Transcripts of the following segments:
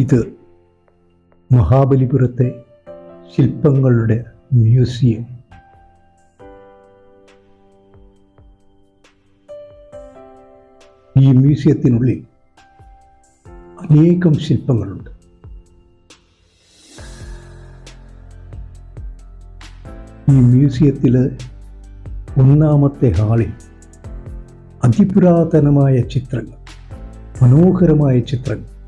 ഇത് മഹാബലിപുരത്തെ ശില്പങ്ങളുടെ മ്യൂസിയം. ഈ മ്യൂസിയത്തിനുള്ളിൽ അനേകം ശില്പങ്ങളുണ്ട്. ഈ മ്യൂസിയത്തിലെ ഒന്നാമത്തെ ഹാളിൽ അതിപുരാതനമായ ചിത്രങ്ങൾ മനോഹരമായ ചിത്രങ്ങൾ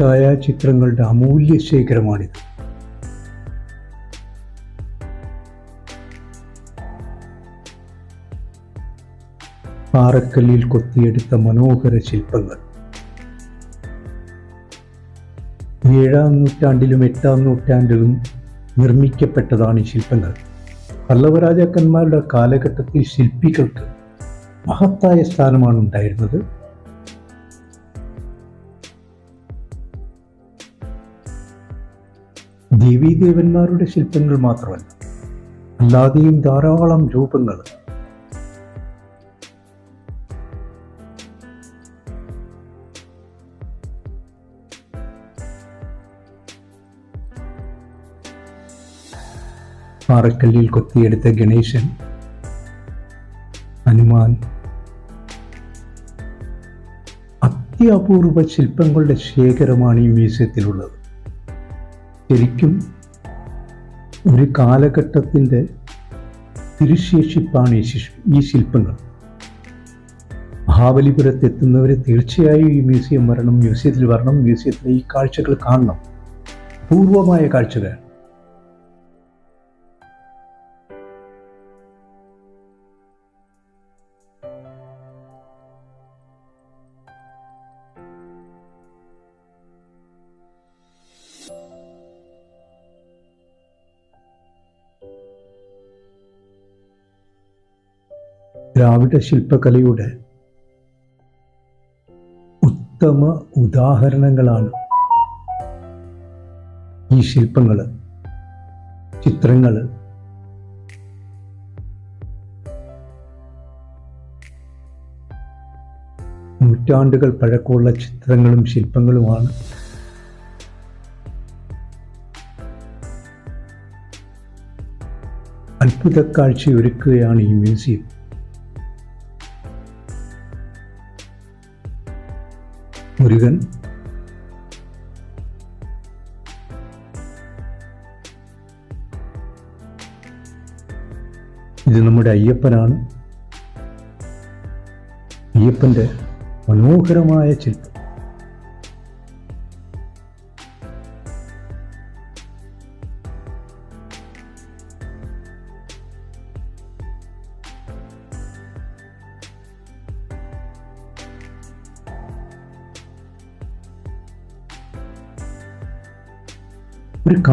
ഛായാചിത്രങ്ങളുടെ അമൂല്യ ശേഖരമാണിത്. പാറക്കല്ലിൽ കൊത്തിയെടുത്ത മനോഹര ശില്പങ്ങൾ. ഏഴാം നൂറ്റാണ്ടിലും എട്ടാം നൂറ്റാണ്ടിലും നിർമ്മിക്കപ്പെട്ടതാണ് ഈ ശില്പങ്ങൾ. പല്ലവരാജാക്കന്മാരുടെ കാലഘട്ടത്തിൽ ശില്പികൾക്ക് മഹത്തായ സ്ഥാനമാണ് ഉണ്ടായിരുന്നത്. ദേവീദേവന്മാരുടെ ശില്പങ്ങൾ മാത്രമല്ല അല്ലാതെയും ധാരാളം രൂപങ്ങൾ. പാറക്കല്ലിൽ കൊത്തിയെടുത്ത ഗണേശൻ ഹനുമാൻ അത്യപൂർവ ശില്പങ്ങളുടെ ശേഖരമാണ് ഈ മ്യൂസിയത്തിലുള്ളത്. ശരിക്കും ഒരു കാലഘട്ടത്തിന്റെ തിരുശേഷിപ്പാണ് ഈ ശിശു ഈ ശില്പങ്ങൾ. മഹാബലിപുരത്ത് എത്തുന്നവർ തീർച്ചയായും ഈ മ്യൂസിയം വരണം മ്യൂസിയത്തിൽ വരണം മ്യൂസിയത്തിലെ ഈ കാഴ്ചകൾ കാണണം. പൂർവമായ കാഴ്ചകൾ. ദ്രാവിഡ ശില്പകലയുടെ ഉത്തമ ഉദാഹരണങ്ങളാണ് ഈ ശില്പങ്ങൾ ചിത്രങ്ങൾ. നൂറ്റാണ്ടുകൾ പഴക്കമുള്ള ചിത്രങ്ങളും ശില്പങ്ങളുമാണ് അത്ഭുത കാഴ്ചയൊരുക്കുകയാണ് ഈ മ്യൂസിയം. മുരുകൻ. ഇത് നമ്മുടെ അയ്യപ്പനാണ്. അയ്യപ്പന്റെ മനോഹരമായ ശില്പം.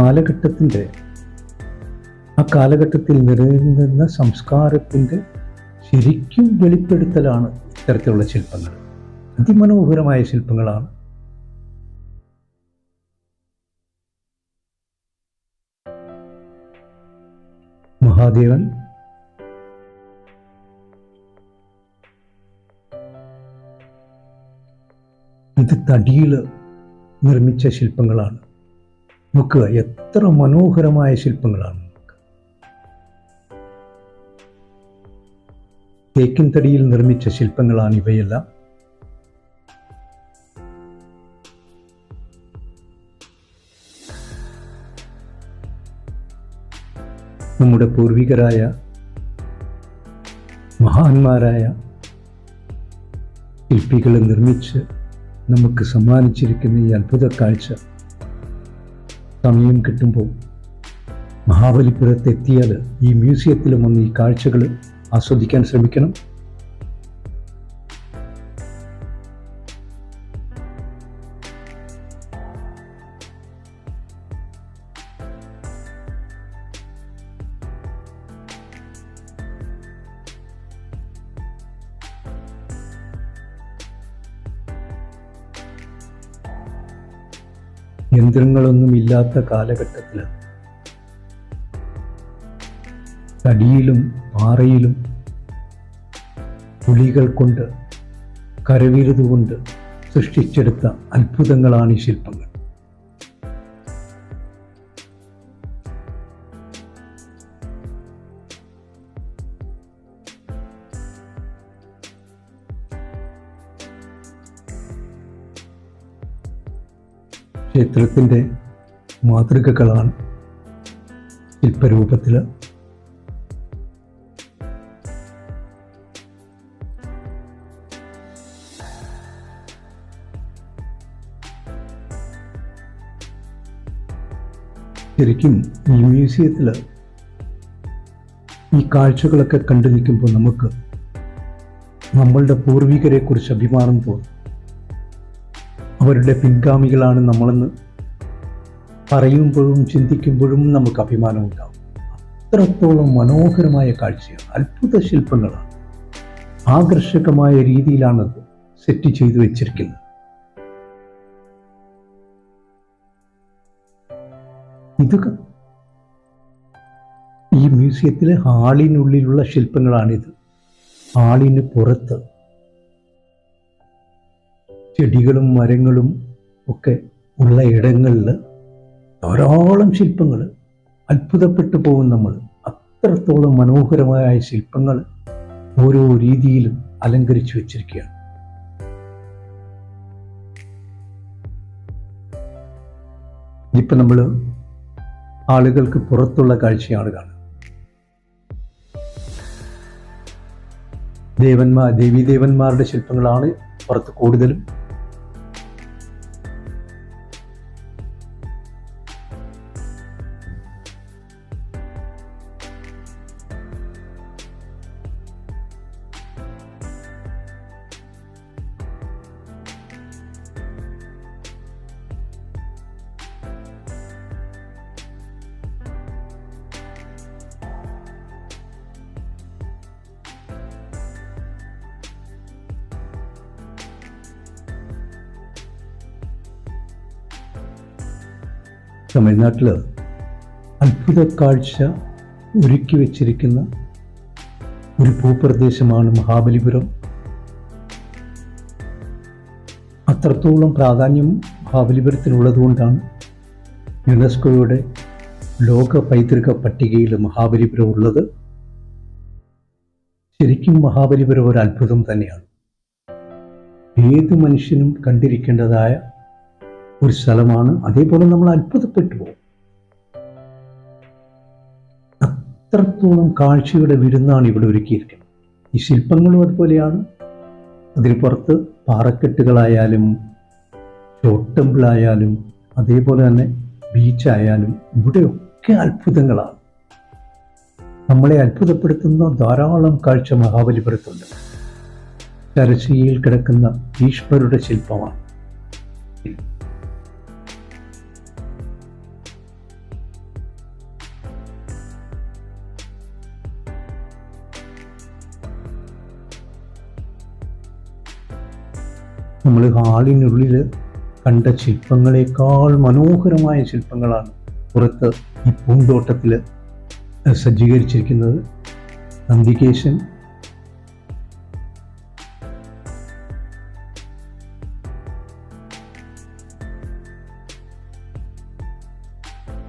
കാലഘട്ടത്തിന്റെ ആ കാലഘട്ടത്തിൽ നിലനിന്ന സംസ്കാരത്തിന്റെ ശരിക്കും വെളിപ്പെടുത്തലാണ് ഇത്തരത്തിലുള്ള ശില്പങ്ങൾ. അതിമനോഹരമായ ശില്പങ്ങളാണ്. മഹാദേവൻ ഇത് തടിയിൽ നിർമ്മിച്ച ശില്പങ്ങളാണ്. നോക്കുക എത്ര മനോഹരമായ ശില്പങ്ങളാണ് തേക്കിൻ തടിയിൽ നിർമ്മിച്ച ശില്പങ്ങളാണ് ഇവയെല്ലാം. നമ്മുടെ പൂർവികരായ മഹാന്മാരായ ശില്പികളെ നിർമ്മിച്ച് നമുക്ക് സമ്മാനിച്ചിരിക്കുന്ന ഈ അത്ഭുത കാഴ്ച സമയം കിട്ടുമ്പോൾ മഹാബലിപുരത്ത് എത്തിയാൽ ഈ മ്യൂസിയത്തിലും വന്ന് ഈ കാഴ്ചകൾ ആസ്വദിക്കാൻ ശ്രമിക്കണം. യന്ത്രങ്ങളൊന്നും ഇല്ലാത്ത കാലഘട്ടത്തിൽ തടിയിലും പാറയിലും പുലികൾ കൊണ്ട് കരവിരുതുകൊണ്ട് സൃഷ്ടിച്ചെടുത്ത അത്ഭുതങ്ങളാണ് ഈ ശില്പങ്ങൾ. ക്ഷേത്രത്തിന്റെ മാതൃകകളാണ് ശില്പരൂപത്തിൽ ശരിക്കും ഈ മ്യൂസിയത്തിൽ ഈ കാഴ്ചകളൊക്കെ കണ്ടു നിൽക്കുമ്പോൾ നമുക്ക് നമ്മളുടെ പൂർവികരെ കുറിച്ച് അഭിമാനം തോന്നും. അവരുടെ പിൻഗാമികളാണ് നമ്മളെന്ന് പറയുമ്പോഴും ചിന്തിക്കുമ്പോഴും നമുക്ക് അഭിമാനം ഉണ്ടാവും അത്രത്തോളം മനോഹരമായ കാഴ്ചയാണ് അത്ഭുത ശില്പങ്ങളാണ്. ആകർഷകമായ രീതിയിലാണത് സെറ്റ് ചെയ്തു വെച്ചിരിക്കുന്നത്. ഇതൊക്കെ ഈ മ്യൂസിയത്തിലെ ഹാളിനുള്ളിലുള്ള ശില്പങ്ങളാണിത്. ഹാളിന് പുറത്ത് ചെടികളും മരങ്ങളും ഒക്കെ ഉള്ള ഇടങ്ങളിൽ ധാരാളം ശില്പങ്ങൾ അത്ഭുതപ്പെട്ടു പോകും നമ്മൾ അത്രത്തോളം മനോഹരമായ ശില്പങ്ങൾ ഓരോ രീതിയിലും അലങ്കരിച്ചു വച്ചിരിക്കുകയാണ്. ഇപ്പം നമ്മൾ ആളുകൾക്ക് പുറത്തുള്ള കാഴ്ചയാണ് കാണുന്നത്. ദേവന്മാർ ദേവീദേവന്മാരുടെ ശില്പങ്ങളാണ് പുറത്ത് കൂടുതലും തമിഴ്നാട്ടിൽ അത്ഭുത കാഴ്ച ഒരുക്കി വച്ചിരിക്കുന്ന ഒരു ഭൂപ്രദേശമാണ് മഹാബലിപുരം. അത്രത്തോളം പ്രാധാന്യം മഹാബലിപുരത്തിനുള്ളതുകൊണ്ടാണ് യുനെസ്കോയുടെ ലോക പൈതൃക പട്ടികയിൽ മഹാബലിപുരം ഉള്ളത്. ശരിക്കും മഹാബലിപുരം ഒരു അത്ഭുതം തന്നെയാണ്. ഏത് മനുഷ്യനും കണ്ടിരിക്കേണ്ടതായ ഒരു സ്ഥലമാണ്. അതേപോലെ നമ്മൾ അത്ഭുതപ്പെട്ടു പോകും. അത്രത്തോളം കാഴ്ചയുടെ വിരുന്നാണ് ഇവിടെ ഒരുക്കിയിരിക്കുന്നത്. ഈ ശില്പങ്ങളും അതുപോലെയാണ്. അതിന് പുറത്ത് പാറക്കെട്ടുകളായാലും ഷോർട്ട് ടെമ്പിളായാലും അതേപോലെ തന്നെ ബീച്ചായാലും ഇവിടെയൊക്കെ അത്ഭുതങ്ങളാണ്. നമ്മളെ അത്ഭുതപ്പെടുത്തുന്ന ധാരാളം കാഴ്ച മഹാബലിപുരത്തുണ്ട്. ചരശിയിൽ കിടക്കുന്ന ഈശ്വരുടെ ശില്പമാണ്. ഹാളിനുള്ളിൽ കണ്ട ശില്പങ്ങളെക്കാൾ മനോഹരമായ ശില്പങ്ങളാണ് പുറത്ത് ഈ പൂന്തോട്ടത്തിൽ സജ്ജീകരിച്ചിരിക്കുന്നത്. നന്ദികേശൻ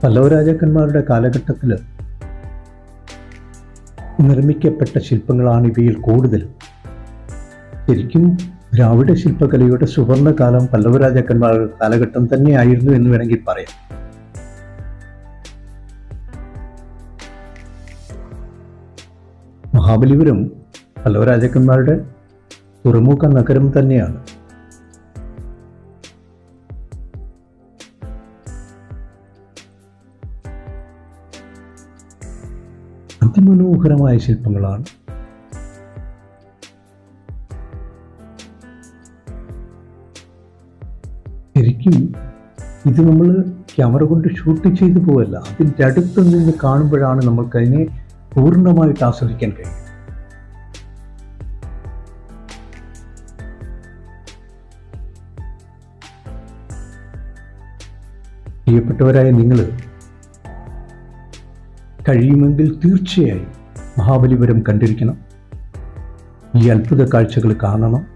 പല്ലവ രാജാക്കന്മാരുടെ കാലഘട്ടത്തിൽ നിർമ്മിക്കപ്പെട്ട ശില്പങ്ങളാണ് ഇവയിൽ കൂടുതൽ. ശരിക്കും ദ്രാവിഡ ശില്പകലയുടെ സുവർണകാലം പല്ലവ രാജാക്കന്മാരുടെ കാലഘട്ടം തന്നെയായിരുന്നു എന്ന് വേണമെങ്കിൽ പറയാം. മഹാബലിപുരം പല്ലവ രാജാക്കന്മാരുടെ തുറമുഖ നഗരം തന്നെയാണ്. അതിമനോഹരമായ ശില്പങ്ങളാണ് ശരിക്കും ഇത് നമ്മൾ ക്യാമറ കൊണ്ട് ഷൂട്ട് ചെയ്തു പോവല്ല. അതിന്റെ അടുത്ത് നിന്ന് കാണുമ്പോഴാണ് നമുക്ക് അതിനെ പൂർണമായിട്ട് ആസ്വദിക്കാൻ കഴിയും പ്രിയപ്പെട്ടവരായ നിങ്ങൾ കഴിയുമെങ്കിൽ തീർച്ചയായും മഹാബലിപുരം കണ്ടിരിക്കണം. ഈ അത്ഭുത കാഴ്ചകൾ കാണണം.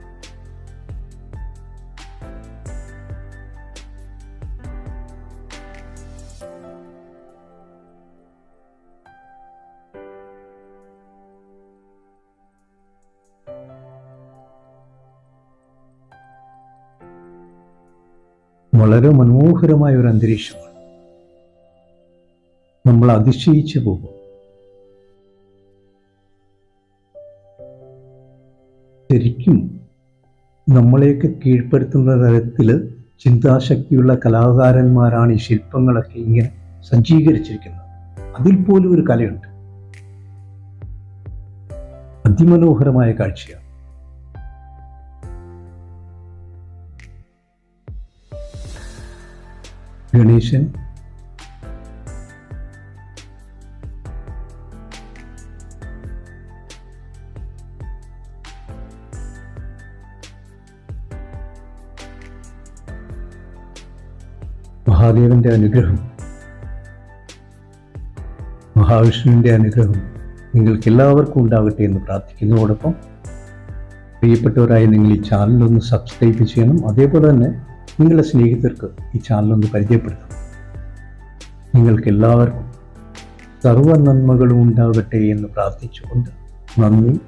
വളരെ മനോഹരമായ ഒരു അന്തരീക്ഷമാണ്. നമ്മൾ അതിശയിച്ചു പോകും. ശരിക്കും നമ്മളെയൊക്കെ കീഴ്പ്പെടുത്തുന്ന തരത്തിൽ ചിന്താശക്തിയുള്ള കലാകാരന്മാരാണ് ഈ ശില്പങ്ങളൊക്കെ ഇങ്ങനെ സജ്ജീകരിച്ചിരിക്കുന്നത്. അതിൽ പോലും ഒരു കലയുണ്ട്. അതിമനോഹരമായ കാഴ്ചയാണ്. ഗണേശൻ മഹാദേവന്റെ അനുഗ്രഹം. മഹാവിഷ്ണുവിന്റെ അനുഗ്രഹം നിങ്ങൾക്ക് എല്ലാവർക്കും ഉണ്ടാകട്ടെ എന്ന് പ്രാർത്ഥിക്കുന്നതോടൊപ്പം പ്രിയപ്പെട്ടവരായ നിങ്ങൾ ഈ ചാനലൊന്ന് സബ്സ്ക്രൈബ് ചെയ്യണം. അതേപോലെ തന്നെ നിങ്ങളുടെ സ്നേഹിതർക്ക് ഈ ചാനലൊന്ന് നിങ്ങൾക്ക് എല്ലാവർക്കും സർവ നന്മകളും ഉണ്ടാകട്ടെ എന്ന് പ്രാർത്ഥിച്ചുകൊണ്ട് നന്ദി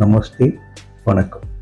നമസ്തേ വണക്കം.